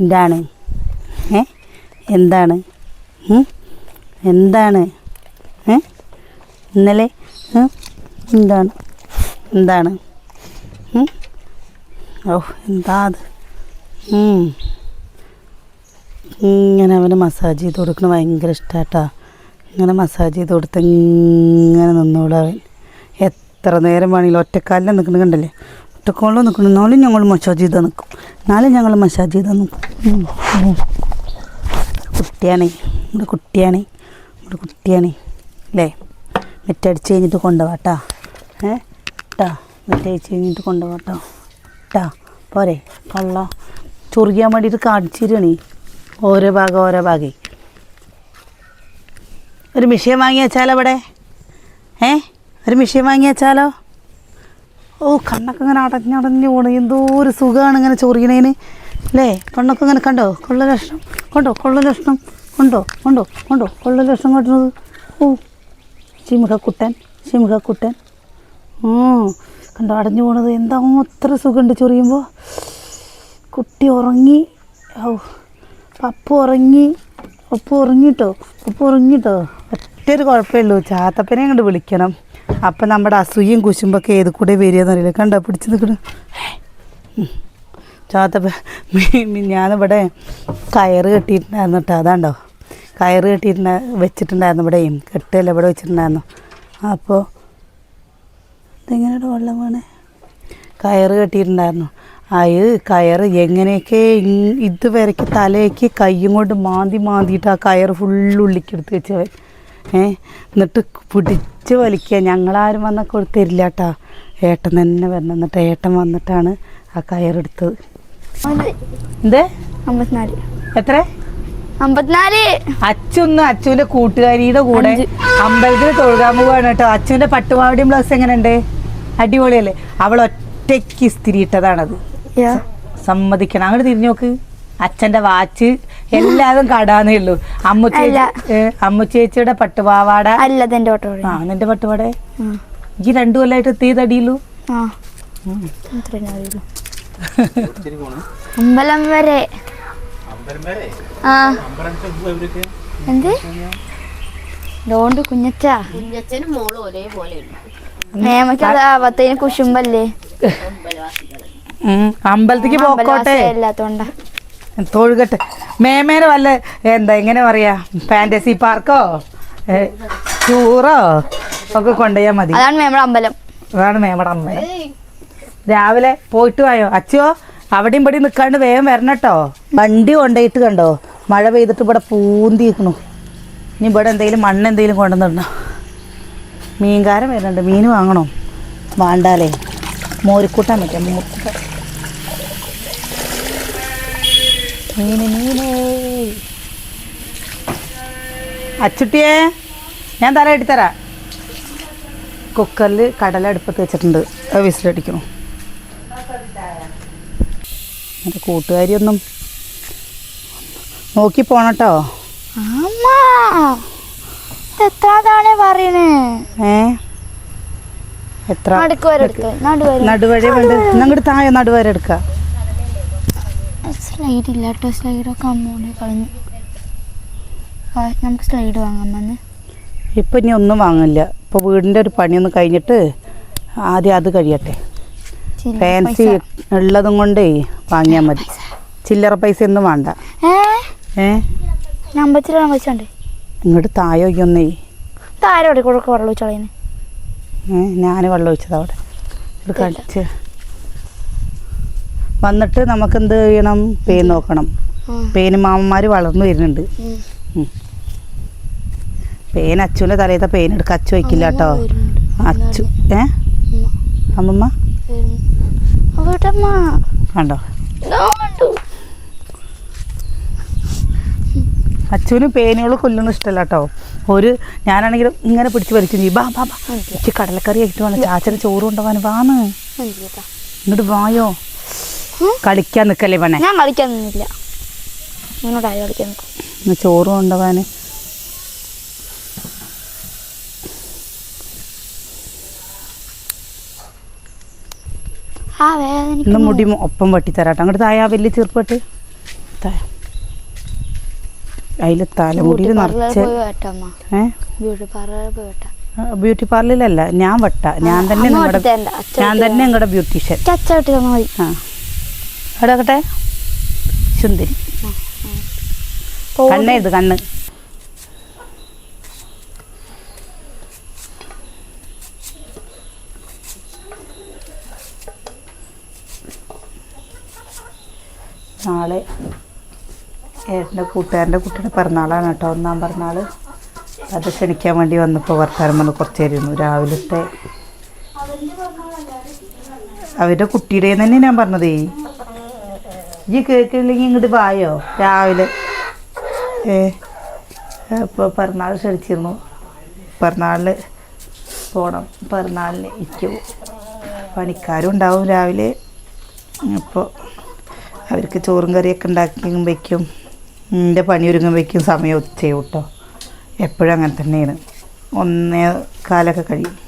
എന്താണ്? ഏ? എന്താണ്? എന്താണ്? ഏ? ഇന്നലെ എന്താണ്? എന്താണ്? ഓ എന്താ അത്? ഇങ്ങനെ അവന് മസാജ് ചെയ്ത് കൊടുക്കണ ഭയങ്കര ഇഷ്ടാട്ടാ. ഇങ്ങനെ മസാജ് ചെയ്ത് കൊടുത്ത് ഇങ്ങനെ എത്ര നേരം വേണമെങ്കിലും ഒറ്റക്കാലിൽ നിൽക്കുന്നത് കണ്ടല്ലേ? ഒറ്റക്കാലിൽ നിൽക്കണം എന്നാലും ഞങ്ങൾ മസാജ് ചെയ്താൽ നിൽക്കും. നാളെ ഞങ്ങൾ മസാജ് ചെയ്താൽ നിൽക്കും. കുട്ടിയാണേ. നമ്മുടെ കുട്ടിയാണേ. നമ്മുടെ കുട്ടിയാണേ. അല്ലേ മെറ്റടിച്ച് കഴിഞ്ഞിട്ട് കൊണ്ടുപോവാട്ടാ ഏ? ട്ടാ. മെറ്റടിച്ച് കഴിഞ്ഞിട്ട് കൊണ്ടുപോവാട്ടോ ട്ടാ. പോരെ. കൊള്ള ചൊറിയാൻ വേണ്ടിയിട്ട് കാണിച്ചിരണേ ഓരോ ഭാഗം ഓരോ ഭാഗേ. ഒരു മിഷീൻ വാങ്ങി വെച്ചാലോ ഇവിടെ? ഏ? ഒരു മിഷീൻ വാങ്ങി വെച്ചാലോ ഓ കണ്ണൊക്കെ ഇങ്ങനെ അടഞ്ഞടഞ്ഞു പോണു. എന്തോ ഒരു സുഖമാണ് ഇങ്ങനെ ചൊറിയണേന്. അല്ലേ കണ്ണൊക്കെ ഇങ്ങനെ കണ്ടോ? കൊള്ള ലക്ഷണം. കൊണ്ടോ? കൊള്ള ലക്ഷണം. കൊണ്ടോ? കൊണ്ടോ? കൊണ്ടോ? കൊള്ള ലക്ഷണം കൊണ്ടുന്നത് ഓ ചിമുഖക്കുട്ടൻ. ചിമുഖക്കുട്ടൻ. കണ്ടോ? അടഞ്ഞു പോണത്. എന്താ അത്ര സുഖമുണ്ട് ചൊറിയുമ്പോൾ കുട്ടി ഉറങ്ങി. ഓ പപ്പു ഉറങ്ങി. പപ്പു ഉറങ്ങിട്ടോ? പപ്പു ഉറങ്ങിട്ടോ? ഒറ്റൊരു കുഴപ്പമേ ഉള്ളൂ. ചാത്തപ്പനെ അങ്ങോട്ട് വിളിക്കണം. അപ്പം നമ്മുടെ അസൂയും കുശുമ്പൊക്കെ ഏത് കൂടെ വരികയെന്നറിയില്ല. കണ്ടോ? പിടിച്ച് നിൽക്കണം ചാത്തപ്പ ഞാനിവിടെ കയറ് കെട്ടിയിട്ടുണ്ടായിരുന്നു കേട്ടോ. അതാണ്ടോ? കയറ് കെട്ടിയിട്ടുണ്ടാ വെച്ചിട്ടുണ്ടായിരുന്നു ഇവിടെയും കെട്ടല്ല ഇവിടെ വെച്ചിട്ടുണ്ടായിരുന്നു. അപ്പോൾ ഇതെങ്ങനെയാണ് വെള്ളം വേണേ? കയറ് കെട്ടിയിട്ടുണ്ടായിരുന്നു. അത് കയറ് എങ്ങനെയൊക്കെ ഇതുവരയ്ക്ക് തലയ്ക്ക് കയ്യും കൊണ്ട് മാന്തി മാന്തിയിട്ട് ആ കയറ് ഫുള്ള് ഉള്ളിക്കെടുത്ത് വെച്ചവൻ. ഏ? എന്നിട്ട് പിടിച്ച് വലിക്കുക. ഞങ്ങളാരും വന്നാൽ കൊടുത്തരില്ല കേട്ടാ ഏട്ടൻ തന്നെ വരണം. എന്നിട്ട് ഏട്ടൻ വന്നിട്ടാണ് ആ കയറെടുത്തത് എന്തേ? അമ്പത്തിനാല്. എത്ര? അമ്പത്തിനാല്. അച്ഛന്ന് അച്ഛന്റെ കൂട്ടുകാരിയുടെ കൂടെ അമ്പലത്തിൽ തൊഴുകാൻ പോവാണ് കേട്ടോ. അച്ഛന്റെ പട്ടുപാവടിയും ബ്ലൗസ് എങ്ങനെയുണ്ട് അടിപൊളിയല്ലേ? അവൾ ഒറ്റയ്ക്ക് ഇസ്തിരി ഇട്ടതാണത് സമ്മതിക്കണം. അങ്ങോട്ട് തിരിഞ്ഞു നോക്ക്. അച്ഛന്റെ വാച്ച് എല്ലാതും കടാന്നേ ഉള്ളൂ. അമ്മു. ചേച്ചി അമ്മു ചേച്ചിയുടെ പട്ടുപാവാട. അല്ല അതെന്റെ ഓട്ടോ ആ നിന്റെ പട്ടുപാട ഈ രണ്ടു കൊല്ലായിട്ട് തീ തടിയുള്ളൂ അമ്പലം വരെ. ആ. എന്ത്? ഡോണ്ട് കുഞ്ഞച്ചാ? കുഞ്ഞച്ഛനും മോളും ഒരേപോലെയുണ്ട് മേമയ്ക്ക് അത് ആവത്തേന് കുശുമ്പല്ലേ? അമ്പലത്തേക്ക് അമ്പലത്തിക്ക് പോക്കോട്ടെ. ഇല്ലാത്തോണ്ടാ. തൊഴുകട്ടെ. മേമേനെ വല്ല എന്താ എങ്ങനെ പറയാ? ഫാന്റസി പാർക്കോ ടൂറോ ഒക്കെ കൊണ്ടുപോയാൽ മതി. അതാണ് മേമയുടെ അമ്പലം. അതാണ് മേമയുടെ അമ്പലം. രാവിലെ പോയിട്ട് വായോ? അച്ചോ അവിടെയും ഇവിടെ നിൽക്കാണ്ട് വേഗം വരണട്ടോ വണ്ടി കൊണ്ടുപോയിട്ട് കണ്ടോ? മഴ പെയ്തിട്ട് ഇവിടെ പൂന്തി നിൽക്കണു ഇനി ഇവിടെ എന്തെങ്കിലും മണ്ണ് എന്തെങ്കിലും കൊണ്ടുവന്നിടണോ? മീൻകാരം വരുന്നുണ്ട്. മീൻ വാങ്ങണോ? വാണ്ടാലേ. മോരിക്കൂട്ടാൻ പറ്റാം മോരിക്കൂട്ടാൻ മീന് മീനേ. അച്ചുട്ടിയേ ഞാൻ തല എടുത്തരാ കുക്കറിൽ കടല അടുപ്പത്ത് വെച്ചിട്ടുണ്ട്. അത് വിസിലടിക്കണം എന്റെ കൂട്ടുകാരിയൊന്നും നോക്കി പോണട്ടോ. എത്ര തവണ പറയണേ? ഏ? എത്ര? എടുക്ക നടുവരെ അങ്ങോട്ട് താഴെ നടുവരെ എടുക്കുക സ്ലൈഡ് ഇല്ല കേട്ടോ. സ്ലൈഡൊക്കെ അമ്മോടെ കളഞ്ഞു. നമുക്ക് സ്ലൈഡ് വാങ്ങാൻ വന്ന് ഇപ്പം ഇനി ഒന്നും വാങ്ങില്ല ഇപ്പോൾ വീടിന്റെ ഒരു പണിയൊന്നും കഴിഞ്ഞിട്ട് ആദ്യം അത് കഴിയട്ടെ. ഫാൻസി. ഉള്ളതും കൊണ്ടേ വാങ്ങിയാൽ മതി. ചില്ലറ പൈസ ഒന്നും വേണ്ട. ഏ? ഇങ്ങോട്ട് തായോക്കൊന്നേ താരോടെ കൂടെ വെള്ളം വെച്ചോളേന് ഞാൻ വെള്ളം ഒഴിച്ചത് അവിടെ. കളിച്ച് വന്നിട്ട് നമുക്ക് എന്ത് ചെയ്യണം? പേൻ നോക്കണം. പേന് മാമന്മാർ വളർന്നു വരുന്നുണ്ട്. പേൻ അച്ചുവിന്റെ തലയത്തെ പേൻ എടുക്കുക അച്ചു വയ്ക്കില്ല കേട്ടോ അച്ചു. ഏ? അമ്മമ്മ? അച്ഛനും കണ്ടോ? അച്ചുവിന് പേനുകൾ കൊല്ലുന്ന ഇഷ്ടമല്ല കേട്ടോ ഒരു ഞാനാണെങ്കിൽ ഇങ്ങനെ പിടിച്ച് വലിച്ചു നീ ബാ ബാ ബാ. കടലക്കറി ആയിട്ട് വേണം. ചാച്ചന് ചോറ് കൊണ്ടുപോകാൻ വാന്ന്. ഇങ്ങോട്ട് വായോ? കളിക്കാൻ നിൽക്കല്ലേ പണേ ഞാൻ കളിക്കാൻ നിന്നില്ല നിന്നോട് ആരും കളിക്കാൻ നിൽക്കും ചോറ് കൊണ്ടുപോകാൻ ആ വേദന ഇന്ന് മുടി ഒപ്പം വെട്ടിത്തരാട്ടോ. അങ്ങോട്ട് തായാ വലിയ ചെറുപ്പട്ട്. അതിൽ തലമുടിയിൽ നിറച്ച് ബ്യൂട്ടി പാർലറിലല്ല ഞാൻ വെട്ട. ഞാൻ തന്നെ ഞാൻ തന്നെ നിങ്ങളുടെ ബ്യൂട്ടീഷ്യൻ. ചച്ച മതി സുന്ദരി കണ്ണ് ഇത് കണ്ണ്. നാളെ ഏട്ടന്റെ കൂട്ടുകാരന്റെ കുട്ടിയുടെ പിറന്നാളാണ് കേട്ടോ. ഒന്നാം പിറന്നാൾ അത് ക്ഷണിക്കാൻ വേണ്ടി വന്നപ്പോൾ വർത്താനം വന്ന് കുറച്ച് ഇരുന്നു. രാവിലത്തെ അവരുടെ കുട്ടിയുടെ തന്നെ ഞാൻ പറഞ്ഞതേ. ഈ കേൾക്കില്ലെങ്കിൽ ഇങ്ങോട്ട് വായോ? രാവിലെ. ഏ അപ്പോൾ പിറന്നാൾ ക്ഷണിച്ചിരുന്നു. പിറന്നാളിന് പോകണം പിറന്നാളിന് ഇരിക്കും. പണിക്കാരും ഉണ്ടാവും രാവിലെ. അപ്പോൾ അവർക്ക് ചോറും കറിയൊക്കെ ഉണ്ടാക്കി വയ്ക്കും എന്റെ പണി ഒരുങ്ങുമ്പോഴേക്കും സമയം ഉച്ചയും കേട്ടോ. എപ്പോഴും അങ്ങനെ തന്നെയാണ്. ഒന്നേ കാലൊക്കെ കഴിയും.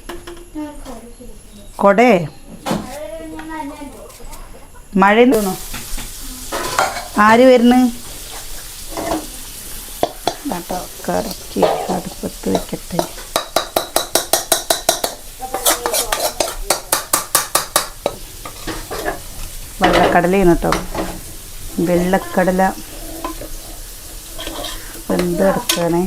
കൊടേ? മഴ തോന്നോ ആര് വരുന്നു? കറക്കി അടുപ്പത്ത് വെക്കട്ടെ. വെള്ളക്കടലയാണ് കേട്ടോ വെള്ളക്കടല. വെന്ത് കിടക്കണേ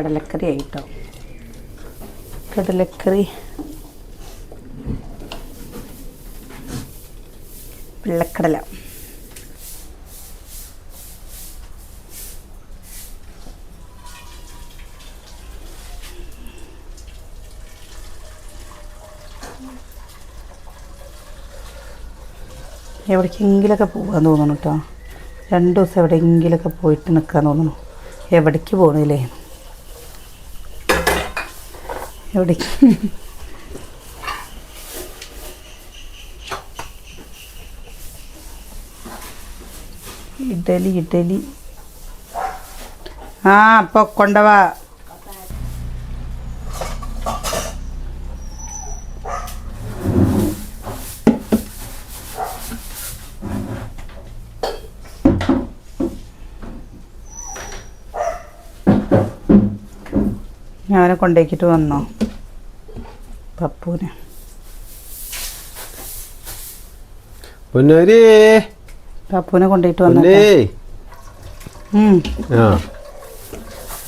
കടലക്കറി ആയിട്ടോ? കടലക്കറി. വെള്ളക്കടല. എവിടേക്കെങ്കിലൊക്കെ പോകാൻ തോന്നുന്നു കേട്ടോ രണ്ട് ദിവസം എവിടെയെങ്കിലൊക്കെ പോയിട്ട് നിൽക്കാൻ തോന്നുന്നു എവിടേക്ക് പോകണില്ലേ എവിടേക്ക് ഇഡലി ഇഡലി ആ അപ്പോൾ കൊണ്ടവാ. ഞാനെ കൊണ്ടേക്കിട്ട് വന്നോ. പപ്പൂനെ പൊന്നൂരി. പപ്പൂനെ കൊണ്ടുപോയിട്ട് ഉം. ആ.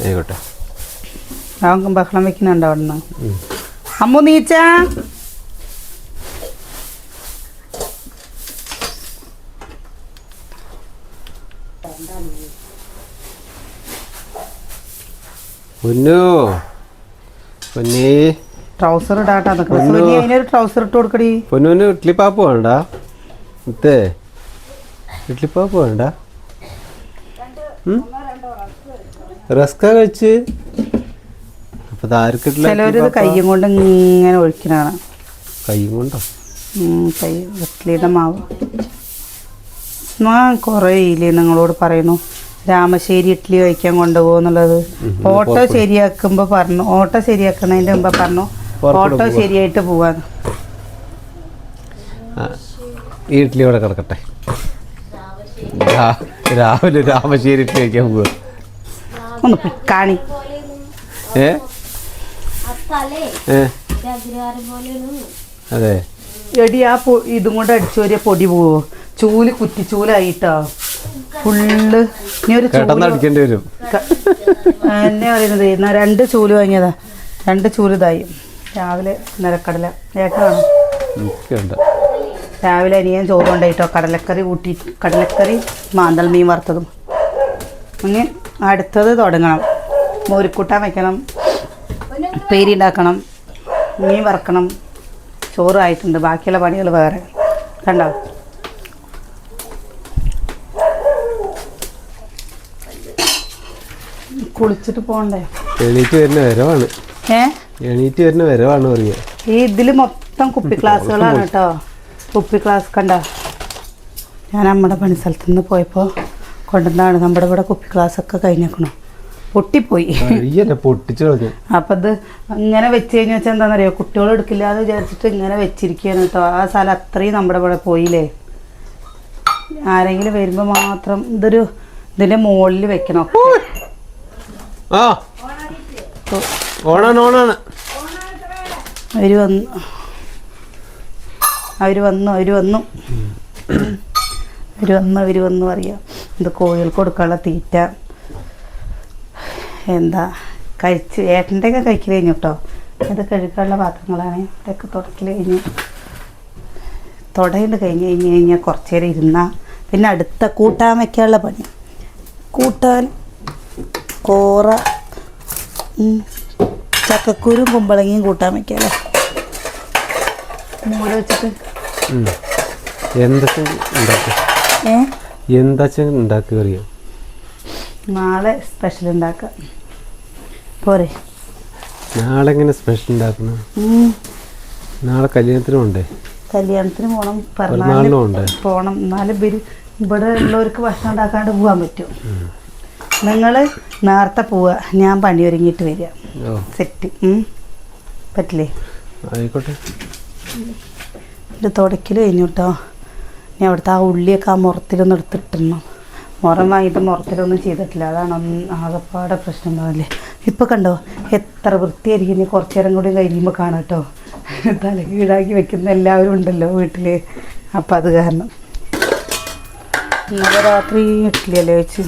ആയിക്കോട്ടെ. അവൻ ബഹളം വെക്കുന്നുണ്ടോ അവിടുന്ന്. നിന്ന് അമ്മു നീച്ച. പൊന്നു. പൊന്നേ. ട്രൗസർ ഇടാട്ടാ. അതിനൊരു ട്രൗസർ ഇട്ട് കൊടുക്കടി. പൊന്നുവിന് ഇഡ്ലിപ്പാപ്പ് വേണ്ട? ഇത്തേ ഇഡ്ലിപ്പാപ്പ് വേണ്ട? റസ്ക കഴിച്ച്? അപ്പൊ ഇതാർക്കിട്ടില്ല ചിലവരിത് കയ്യും കൊണ്ട് ഇങ്ങനെ ഒഴിക്കണാണ് കൈയും കൊണ്ടോ? കൈ ഇഡ്ലിയുടെ മാവ്. ഞാൻ കുറേ ഇല്ലേ നിങ്ങളോട് പറയുന്നു. രാമശ്ശേരി ഇഡ്ഡലി കഴിക്കാൻ കൊണ്ടുപോകുന്നുള്ളത്. ഓട്ടോ ശരിയാക്കുമ്പോ ശരിയാക്കുമ്പോൾ പറഞ്ഞു. ഓട്ടോ ശരിയാക്കുന്നതിന്റെ മുമ്പ് പറഞ്ഞു. ഓട്ടോ ശരിയായിട്ട് പോവാന്ന് ഈ ഇഡ്ഡലി ഇവിടെ കിടക്കട്ടെ. രാവിലെ രാമശ്ശേരി ഇഡ്ഡലി കഴിക്കാൻ പോവുക ഒന്ന് കാണി. ഏ? അതെ. എടി ആ ഇതും കൊണ്ട് അടിച്ചു വരിക പൊടി പോവോ? ചൂൽ കുറ്റിച്ചൂലായിട്ടോ ഫുള്ള്. ഇനി ഒരു അടിക്കേണ്ടി വരും. എന്നെ പറയുന്നത്? രണ്ട് ചൂൽ വാങ്ങിയതാ. രണ്ട് ചൂൽ ഇതായി. രാവിലെ നിലക്കടല ഏട്ടാണോ എനിക്കുണ്ട് രാവിലെ അനിയൻ ചോറ് കൊണ്ടായിട്ടോ കടലക്കറി കൂട്ടി. കടലക്കറി മാന്തൽ മീൻ വറുത്തതും. അങ്ങനെ അടുത്തത് തുടങ്ങണം. മോരിക്കൂട്ടാൻ വെക്കണം. പേരി ഉണ്ടാക്കണം. മീൻ വറക്കണം. ചോറ് ആയിട്ടുണ്ട്. ബാക്കിയുള്ള പണികൾ വേറെ. കണ്ടോ? കുളിച്ചിട്ട് പോണ്ടേ എണീറ്റ് വരുന്ന വരവാണ്. ഏ? എണീറ്റ് വരുന്ന വരവാണ് പറയുക. ഈ ഇതിൽ മൊത്തം കുപ്പി ക്ലാസ്സുകളാണ് കേട്ടോ. കുപ്പി ക്ലാസ് കണ്ട. ഞാൻ നമ്മുടെ പണി സ്ഥലത്ത് നിന്ന് പോയപ്പോൾ കൊണ്ടുവന്നാണ് നമ്മുടെ ഇവിടെ കുപ്പി ക്ലാസ് ഒക്കെ കഴിഞ്ഞേക്കണു. പൊട്ടിപ്പോയി. പൊട്ടിച്ചു കളഞ്ഞു. അപ്പം ഇത് ഇങ്ങനെ വെച്ച് കഴിഞ്ഞാൽ വെച്ചാൽ എന്താണെന്നറിയോ കുട്ടികൾ എടുക്കില്ല എന്ന് വിചാരിച്ചിട്ട് ഇങ്ങനെ വെച്ചിരിക്കുകയാണ് കേട്ടോ. ആ സ്ഥലം അത്രയും നമ്മുടെ ഇവിടെ പോയില്ലേ. ആരെങ്കിലും വരുമ്പോൾ മാത്രം ഇതൊരു ഇതിന്റെ മുകളിൽ വെക്കണം. ആ. ഓണാണ് ഓണാണ്. അവർ വന്നു അവർ വന്നു അവർ വന്നു. അവർ വന്നു അവർ വന്നു അറിയാം ഇത് കോഴികൾക്ക് കൊടുക്കാനുള്ള തീറ്റ? എന്താ? കഴിച്ച് ഏട്ടന്റെ ഒക്കെ കഴിക്കൽ കഴിഞ്ഞു കേട്ടോ ഇത് കഴുകാനുള്ള പാത്രങ്ങളാണ്. ഇതൊക്കെ തുടക്കൽ കഴിഞ്ഞു. തുടയിൽ കഴിഞ്ഞ് കഴിഞ്ഞ് കഴിഞ്ഞാൽ കുറച്ച് നേരം ഇരുന്നാൽ പിന്നെ അടുത്ത കൂട്ടാൻ വയ്ക്കാനുള്ള പണി. കൂട്ടാൻ കോറ ചക്കക്കുരും കുമ്പളങ്ങയും കൂട്ടാൻ വെക്കാല്ലേ? മോര വെച്ചിട്ട് എന്തൊക്കെ ഉണ്ടാക്കുക? ഏ? ഉണ്ടാക്കുക അറിയാം? നാളെ സ്പെഷ്യൽ ഉണ്ടാക്കാം പോരെ. നാളെ എങ്ങനെ സ്പെഷ്യൽ ഉണ്ടാക്കണം? നാളെ കല്യാണത്തിന് പോണ്ടേ? കല്യാണത്തിന് പോണം. പിറന്നാളിനും. പോകണം എന്നാലും ഇവിടെ ഉള്ളവർക്ക് ഭക്ഷണം ഉണ്ടാക്കാണ്ട് പോകാൻ പറ്റും. നിങ്ങൾ നേരത്തെ പോവുക. ഞാൻ പണി ഒരുങ്ങിയിട്ട് വരിക സെറ്റ്. പറ്റില്ലേ? ആയിക്കോട്ടെ. ഇത് തുടക്കൽ കഴിഞ്ഞു കേട്ടോ ഞാൻ അവിടുത്തെ ആ ഉള്ളിയൊക്കെ ആ മുറത്തിലൊന്നും എടുത്തിട്ടിടണം മുറം വാങ്ങിയിട്ട് മുറത്തിലൊന്നും ചെയ്തിട്ടില്ല. അതാണ് ആകെപ്പാടെ പ്രശ്നം ഉണ്ടാവില്ലേ ഇപ്പം കണ്ടോ? എത്ര വൃത്തിയായിരിക്കും. ഇനി കുറച്ച് നേരം കൂടി കഴിയുമ്പോൾ കാണാം കേട്ടോ. തല കീഴാക്കി വെക്കുന്ന എല്ലാവരും ഉണ്ടല്ലോ വീട്ടിൽ അപ്പം അത് കാരണം. ഇന്നലെ രാത്രി ഇഡ്ഡലിയല്ലേ വെച്ച്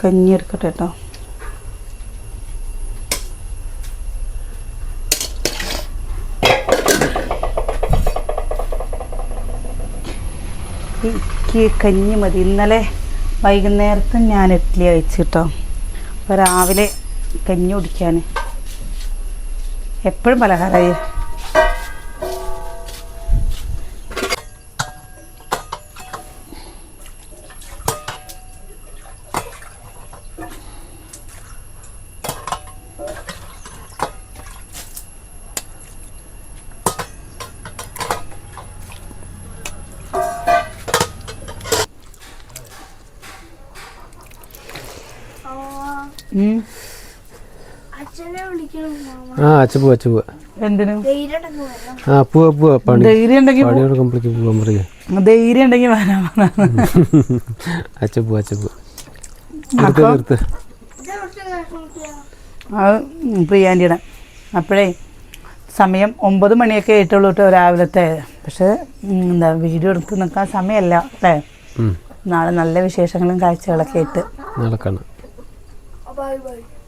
കഞ്ഞി എടുക്കട്ടെ കേട്ടോ എനിക്ക് കഞ്ഞി മതി. ഇന്നലെ വൈകുന്നേരത്ത് ഞാൻ ഇഡ്ഡലി കഴിച്ചു കേട്ടോ. അപ്പോൾ രാവിലെ കഞ്ഞി കുടിക്കാൻ എപ്പോഴും പലഹാരമായി ആ അച്ഛ പോവാ അച്ഛ പോവാ. എന്തിനു? ആ പോവാ പോവാ പണി. ധൈര്യം ഉണ്ടെങ്കിൽ പണിയോട് കംപ്ലീറ്റ് പോവാൻ പറയുക ധൈര്യം ഉണ്ടെങ്കിൽ വരാൻ അച്ഛ പോവാ അച്ഛ പോവാ. നിർത്ത് നിർത്ത്. അത് പ്രിയാന്റിയുടെ അപ്പോഴേ സമയം ഒമ്പത് മണിയൊക്കെ ആയിട്ടുള്ളൂ കേട്ടോ രാവിലത്തെ. പക്ഷേ എന്താ വീഡിയോ എടുത്ത് നിൽക്കാൻ സമയമല്ല അല്ലേ? നാളെ നല്ല വിശേഷങ്ങളും കാഴ്ചകളൊക്കെ ആയിട്ട്. നാളെ കാണാം ബൈ ബൈ